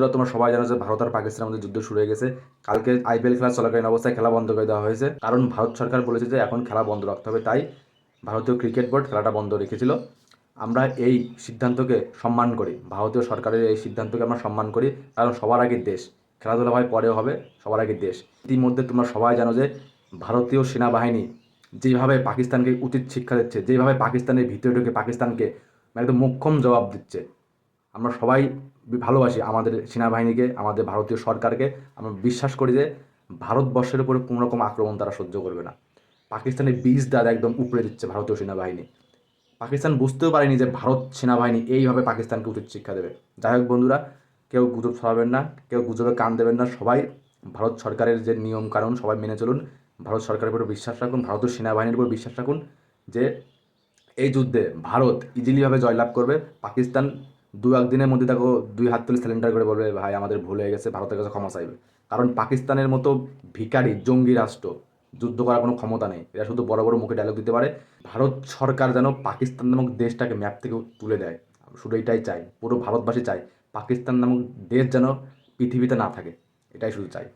বন্ধুরা, তোমরা সবাই জানো যে ভারত আর পাকিস্তানের মধ্যে যুদ্ধ শুরু হয়ে গেছে। কালকে আইপিএল খেলা চলাকালীন অবস্থায় খেলা বন্ধ করে দেওয়া হয়েছে। কারণ ভারত সরকার বলেছে যে এখন খেলা বন্ধ রাখতে হবে, তাই ভারতীয় ক্রিকেট বোর্ড খেলাটা বন্ধ রেখেছিল। আমরা এই সিদ্ধান্তকে সম্মান করি, ভারতীয় সরকারের এই সিদ্ধান্তকে আমরা সম্মান করি, কারণ সবার আগে দেশ। খেলাধুলা হয়, পরেও হবে, সবার আগে দেশ। ইতিমধ্যে তোমরা সবাই জানো যে ভারতীয় সেনাবাহিনী যেভাবে পাকিস্তানকে উচিত শিক্ষা দিচ্ছে, যেভাবে পাকিস্তানের ভিতরে ঢুকে পাকিস্তানকে একদম মোক্ষম জবাব দিচ্ছে আমরা সবাই ভালোবাসি আমাদের সেনাবাহিনীকে, আমাদের ভারতীয় সরকারকে। আমরা বিশ্বাস করি যে ভারতবর্ষের উপরে কোনো রকম আক্রমণ তারা সহ্য করবে না। পাকিস্তানের বীজ দাঁত একদম উপরে দিচ্ছে ভারতীয় সেনাবাহিনী। পাকিস্তান বুঝতেও পারেনি যে ভারত সেনাবাহিনী এইভাবে পাকিস্তানকে উচিত শিক্ষা দেবে। যাই হোক বন্ধুরা, কেউ গুজব ছড়াবেন না, কেউ গুজবে কান দেবেন না, সবাই ভারত সরকারের যে নিয়ম কানুন সবাই মেনে চলুন। ভারত সরকারের উপর বিশ্বাস রাখুন, ভারতীয় সেনাবাহিনীর উপর বিশ্বাস রাখুন যে এই যুদ্ধে ভারত ইজিলিভাবে জয়লাভ করবে, পাকিস্তান দু একদিনের মধ্যে দেখো দুই হাত তুলে সিলিন্ডার করে বলবে, ভাই, আমাদের ভুল হয়ে গেছে, ভারতের কাছে ক্ষমা চাইবে। কারণ পাকিস্তানের মতো ভিখারি, জঙ্গি রাষ্ট্র যুদ্ধ করার কোনো ক্ষমতা নেই। এরা শুধু বড় বড় মুখে ডায়লগ দিতে পারে। ভারত সরকার যেন পাকিস্তান নামক দেশটাকে ম্যাপ থেকে তুলে দেয়। শুধু এটাই চাই, পুরো ভারতবাসী চাই, পাকিস্তান নামক দেশ যেন পৃথিবীতে না থাকে। এটাই শুধু চাই।